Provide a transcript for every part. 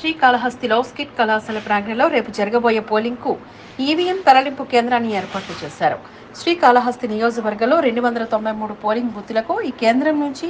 శ్రీకాళహస్తిలో skit కళాశాల ప్రాంగణంలో రేపు జరగబోయే పోలింగ్కు ఈవీఎం తరలింపు కేంద్రాన్ని ఏర్పాటు చేశారు. శ్రీకాళహస్తి నియోజకవర్గంలో రెండు వందల తొంభై మూడు పోలింగ్ బూత్లకు ఈ కేంద్రం నుంచి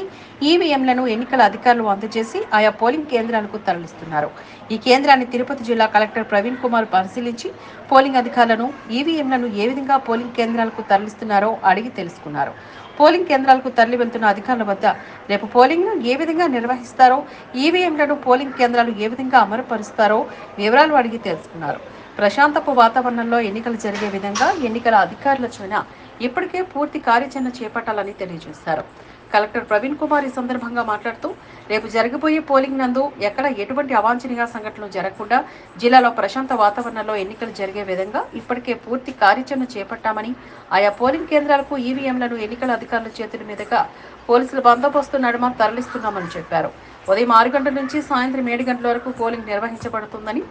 ఈవీఎంలను ఎన్నికల అధికారులు అందజేసి ఆయా పోలింగ్ కేంద్రాలకు తరలిస్తున్నారు. ఈ కేంద్రాన్ని తిరుపతి జిల్లా కలెక్టర్ ప్రవీణ్ కుమార్ పరిశీలించి పోలింగ్ అధికారులను ఈవీఎంలను ఏ విధంగా పోలింగ్ కేంద్రాలకు తరలిస్తున్నారో అడిగి తెలుసుకున్నారు. పోలింగ్ కేంద్రాలకు తరలి వెళ్తున్న అధికారుల వద్ద రేపు పోలింగ్ను ఏ విధంగా నిర్వహిస్తారో ఈవీఎంలను పోలింగ్ కేంద్రాలు ఏ విధంగా అమలుపరుస్తారో వివరాలు అడిగి తెలుసుకున్నారు. ప్రశాంతపు వాతావరణంలో ఎన్నికలు జరిగే విధంగా ఎన్నికల అధికారుల చైనా ఇప్పటికే పూర్తి కార్యాచరణ చేపట్టాలని తెలియజేశారు. కలెక్టర్ ప్రవీణ్ కుమార్ ఈ సందర్భంగా మాట్లాడుతూ రేపు జరగబోయే పోలింగ్ నందు ఎక్కడ ఎటువంటి అవాంఛనీయ సంఘటనలు జరగకుండా జిల్లాలో ప్రశాంత వాతావరణంలో ఎన్నికలు జరిగే విధంగా ఇప్పటికే పూర్తి కార్యాచరణ చేపట్టామని ఆయా పోలింగ్ కేంద్రాలకు ఈవీఎంలను ఎన్నికల అధికారుల చేతుల మీదుగా పోలీసులు బందోబస్తు నడుమ తరలిస్తున్నామని చెప్పారు. ఉదయం ఆరు గంటల నుంచి సాయంత్రం ఏడు గంటల వరకు పోలింగ్ నిర్వహించబడుతుందని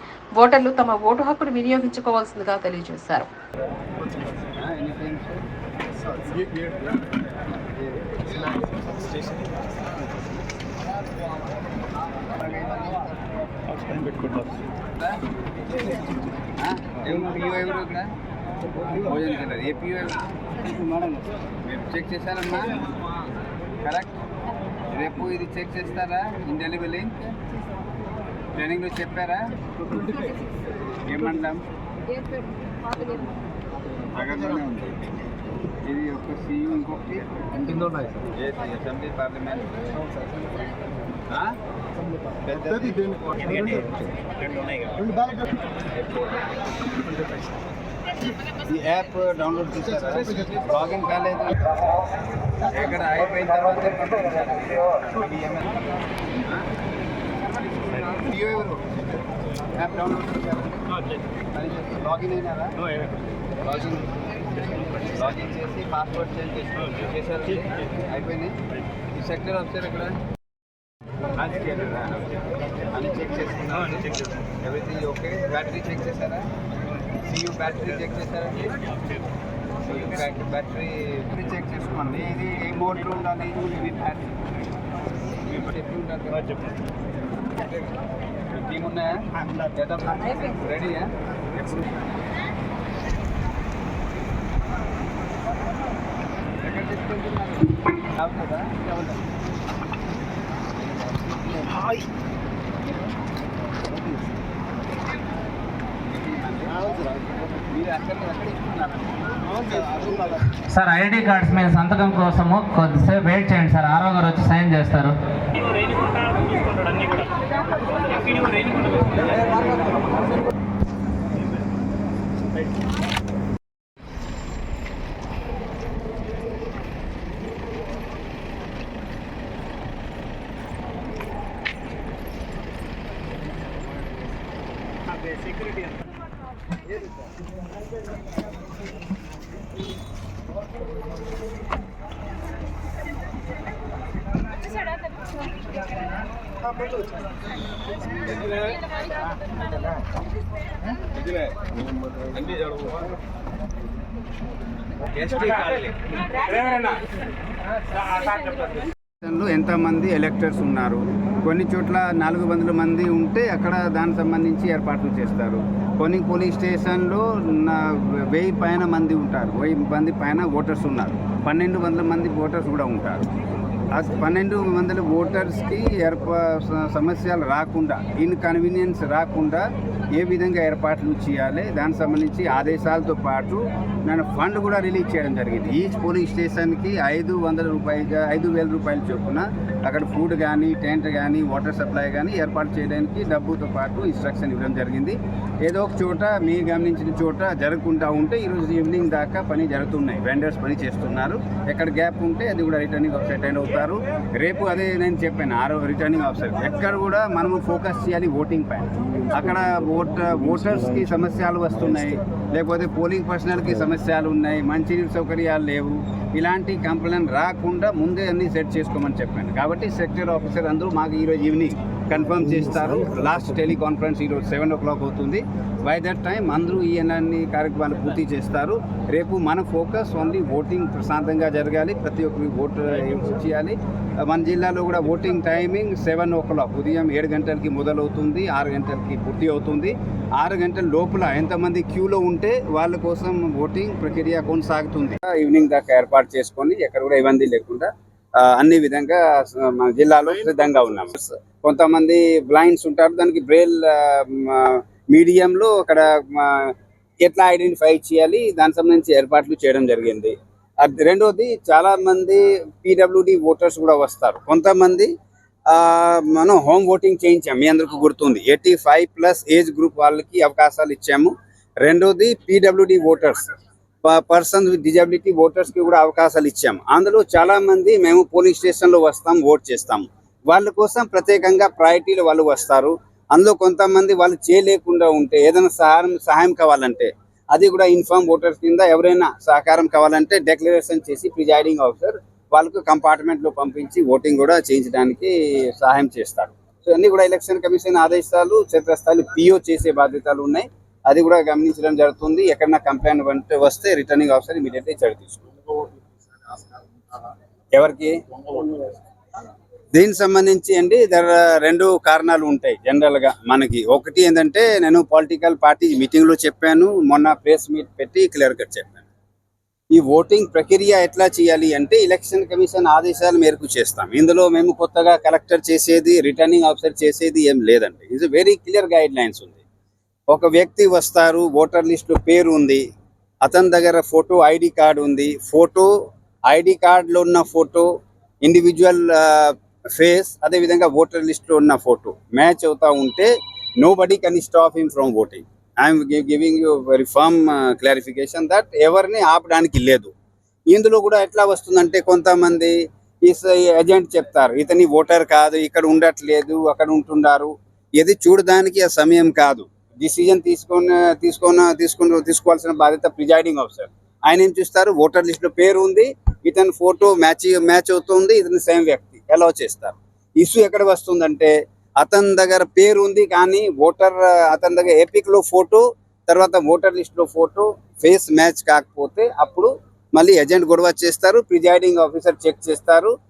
ఓటర్లు తమ ఓటు హక్కును వినియోగించుకోవాల్సిందిగా తెలియజేశారు. పిఓ ఎవరు ఇక్కడ భోజన ఏ పిఓ మీరు చెక్ చేశారమ్మా. కరెక్ట్ రేపు ఇది చెక్ చేస్తారా ఇండెలిబుల్ ట్రైనింగ్లో చెప్పారా ఏమంటాం ప్రగతిలోనే ఉంది ఇది ఒక సీయూ ఇంకొకటి ఏది? అసెంబ్లీ పార్లమెంట్ ఆ? పెద్దది ఈ యాప్ డౌన్లోడ్ చేశారా లాగిన్ కాలేదు ఇక్కడ అయిపోయిన తర్వాత జియో ఎవరు యాప్ డౌన్లోడ్ చేశారా లాగిన్ అయినారా లాగిన్ లాగిన్ చేసి పాస్వర్డ్ చేంజ్ చేసి చేశారు అయిపోయినాయి ఈ సెక్టర్ వచ్చారు ఇక్కడ అని చెక్ చేసుకున్నాను ఎవ్రీథింగ్ ఓకే బ్యాటరీ చెక్ చేశారా సియూ బ్యాటరీ చెక్ చేశారా సియూ బ్యాటరీ బ్యాటరీ చెక్ చేసుకోండి ఇది ఏ మోడ్లో ఉండాలి ఇది బ్యాటరీ చెప్పి ఉండాలి ఉంటారు టీమ్ ఉన్నాయా రెడీయా ఎప్పుడు ఎక్కడ తీసుకెళ్తున్నారు అవుతుందా అవునా మీరు అక్కడ ఎక్కడ ఇస్తున్నారు సార్ ఐడి కార్డ్స్ మీద సంతకం కోసము కొద్దిసేపు వెయిట్ చేయండి సార్. ఆరో గారు వచ్చి సైన్ చేస్తారు. అన్ని జరుగుతుంది ఎంతమంది ఎలక్టర్స్ ఉన్నారు? కొన్ని చోట్ల నాలుగు వందల మంది ఉంటే అక్కడ దానికి సంబంధించి ఏర్పాట్లు చేస్తారు. కొన్ని పోలింగ్ స్టేషన్లో నా వెయ్యి పైన మంది ఉంటారు. వెయ్యి మంది పైన ఓటర్స్ ఉన్నారు. పన్నెండు వందల మంది ఓటర్స్ కూడా ఉంటారు. ఆ పన్నెండు వందల ఓటర్స్కి ఏర్పా సమస్యలు రాకుండా ఇన్కన్వీనియన్స్ రాకుండా ఏ విధంగా ఏర్పాట్లు చేయాలి? దానికి సంబంధించి ఆదేశాలతో పాటు నేను ఫండ్ కూడా రిలీజ్ చేయడం జరిగింది. ఈచ్ పోలింగ్ స్టేషన్కి ఐదు వందల రూపాయలుగా ఐదు వేల రూపాయల చొప్పున అక్కడ ఫుడ్ కానీ టెంట్ కానీ వాటర్ సప్లై కానీ ఏర్పాటు చేయడానికి డబ్బుతో పాటు ఇన్స్ట్రక్షన్ ఇవ్వడం జరిగింది. ఏదో ఒక చోట మీరు గమనించిన చోట జరగకుండా ఉంటే ఈరోజు ఈవినింగ్ దాకా పని జరుగుతున్నాయి. వెండర్స్ పని చేస్తున్నారు. ఎక్కడ గ్యాప్ ఉంటే అది కూడా రిటర్నింగ్ ఆఫీసర్ అటెండ్ అవుతారు. రేపు అదే నేను చెప్పాను ఆరో రిటర్నింగ్ ఆఫీసర్. ఎక్కడ కూడా మనము ఫోకస్ చేయాలి ఓటింగ్ పైన. అక్కడ ఓటర్ ఓటర్స్కి సమస్యలు వస్తున్నాయి. లేకపోతే పోలింగ్ పర్సనల్కి సమస్యలు ఉన్నాయి మంచినీటి సౌకర్యాలు లేవు. ఇలాంటి కంప్లైంట్ రాకుండా ముందే అన్ని సెట్ చేసుకోమని చెప్పాను. కాబట్టి సెక్టర్ ఆఫీసర్ అందరూ మాకు ఈరోజు ఈవినింగ్ కన్ఫర్మ్ చేస్తారు. లాస్ట్ టెలికాన్ఫరెన్స్ ఈరోజు సెవెన్ ఓ క్లాక్ అవుతుంది. బై దట్ టైం అందరూ ఈ అన్ని కార్యక్రమాలు పూర్తి చేస్తారు. రేపు మన ఫోకస్ ఓన్లీ ఓటింగ్ ప్రశాంతంగా జరగాలి. ప్రతి ఒక్కరికి ఓటు చేయాలి మన జిల్లాలో కూడా voting timing seven o'clock ఉదయం ఏడు గంటలకి మొదలవుతుంది. ఆరు గంటలకి పూర్తి అవుతుంది. ఆరు గంటల లోపల ఎంతమంది క్యూలో ఉంటే వాళ్ళ కోసం ఓటింగ్ ప్రక్రియ కొనసాగుతుంది. ఈవినింగ్ దాకా ఏర్పాటు చేసుకొని ఎక్కడ కూడా ఇబ్బంది లేకుండా అన్ని విధంగా మన జిల్లాలో సిద్ధంగా ఉన్నాం కొంతమంది బ్లైండ్స్ ఉంటారు దానికి బ్రెయిల్ మీడియంలో అక్కడ ఎట్లా ఐడెంటిఫై చేయాలి దానికి సంబంధించి ఏర్పాట్లు చేయడం జరిగింది. రెండోది చాలా మంది పీడబ్ల్యూడి ఓటర్స్ కూడా వస్తారు. కొంతమంది ఆ, మనం హోమ్ ఓటింగ్ చేయించాం మీ అందరికీ గుర్తుంది. Eighty five plus age group వాళ్ళకి అవకాశాలు ఇచ్చాము. రెండోది PWD voters. Person with disability ఓటర్స్కి కూడా అవకాశాలు ఇచ్చాము అందులో చాలా మంది మేము పోలింగ్ స్టేషన్లో వస్తాం ఓట్ చేస్తాం. వాళ్ళ కోసం ప్రత్యేకంగా ప్రయారిటీలు వాళ్ళు వస్తారు. అందులో కొంతమంది వాళ్ళు చేయలేకుండా ఉంటే ఏదైనా సహాయం సహాయం కావాలంటే అది కూడా ఇన్ఫార్మ్ ఓటర్స్ కింద ఎవరైనా సహకారం కావాలంటే డిక్లరేషన్ చేసి ప్రిజైడింగ్ ఆఫీసర్ వాళ్ళకు కంపార్ట్మెంట్లో పంపించి ఓటింగ్ కూడా చేయించడానికి సహాయం చేస్తారు. సో అన్ని కూడా ఎలక్షన్ కమిషన్ ఆదేశాలు క్షేత్రస్థాయి పిఓ చేసే బాధ్యతలు ఉన్నాయి. అది కూడా గమనించడం జరుగుతుంది. ఎక్కడన్నా కంప్లైంట్ వస్తే రిటర్నింగ్ ఆఫీసర్ ఇమీడియట్లీ చర్య తీసుకుంటారు. ఎవరికి? దీనికి సంబంధించి అండి రెండు కారణాలు ఉంటాయి జనరల్గా మనకి. ఒకటి ఏంటంటే నేను పొలిటికల్ పార్టీ మీటింగ్లో చెప్పాను మొన్న ప్రెస్ మీట్ పెట్టి క్లియర్ కట్ చెప్పాను. ఈ ఓటింగ్ ప్రక్రియ ఎట్లా చేయాలి అంటే ఎలక్షన్ కమిషన్ ఆదేశాల మేరకు చేస్తాం. ఇందులో మేము కొత్తగా కలెక్టర్ చేసేది రిటర్నింగ్ ఆఫీసర్ చేసేది ఏం లేదండి. ఇది వెరీ క్లియర్ గైడ్ లైన్స్ ఉంది. ఒక వ్యక్తి వస్తారు ఓటర్ లిస్ట్లో పేరు ఉంది అతని దగ్గర ఫోటో ఐడి కార్డు ఉంది. ఫోటో ఐడి కార్డులో ఉన్న ఫోటో ఇండివిజువల్ ఫేస్ అదేవిధంగా ఓటర్ లిస్ట్లో ఉన్న ఫోటో మ్యాచ్ అవుతా ఉంటే nobody can stop him from voting I'm giving you very firm clarification that ఎవరిని ఆపడానికి లేదు. ఇందులో కూడా ఎట్లా వస్తుందంటే కొంతమంది ఈ ఏజెంట్ చెప్తారు ఇతని ఓటర్ కాదు ఇక్కడ ఉండట్లేదు అక్కడ ఉంటున్నారు. ఇది చూడడానికి ఆ సమయం కాదు. డిసిజన్ తీసుకొని తీసుకొని తీసుకుని తీసుకోవాల్సిన బాధ్యత ప్రిజైడింగ్ ఆఫీసర్ ఆయన ఏం చూస్తారు? ఓటర్ లిస్ట్లో పేరు ఉంది ఇతని ఫోటో మ్యాచ్ మ్యాచ్ అవుతుంది ఇతని సేమ్ వ్యక్తి. ఎలా చేస్తారు. ఇష్యూ ఎక్కడ వస్తుందంటే అతని దగ్గర పేరు ఉంది కానీ ఓటర్ అతని దగ్గర ఎపిక్లో ఫోటో తర్వాత ఓటర్ లిస్ట్లో ఫోటో ఫేస్ మ్యాచ్ కాకపోతే అప్పుడు మళ్ళీ ఏజెంట్ గొడవ చేస్తారు ప్రిజైడింగ్ ఆఫీసర్ చెక్ చేస్తారు.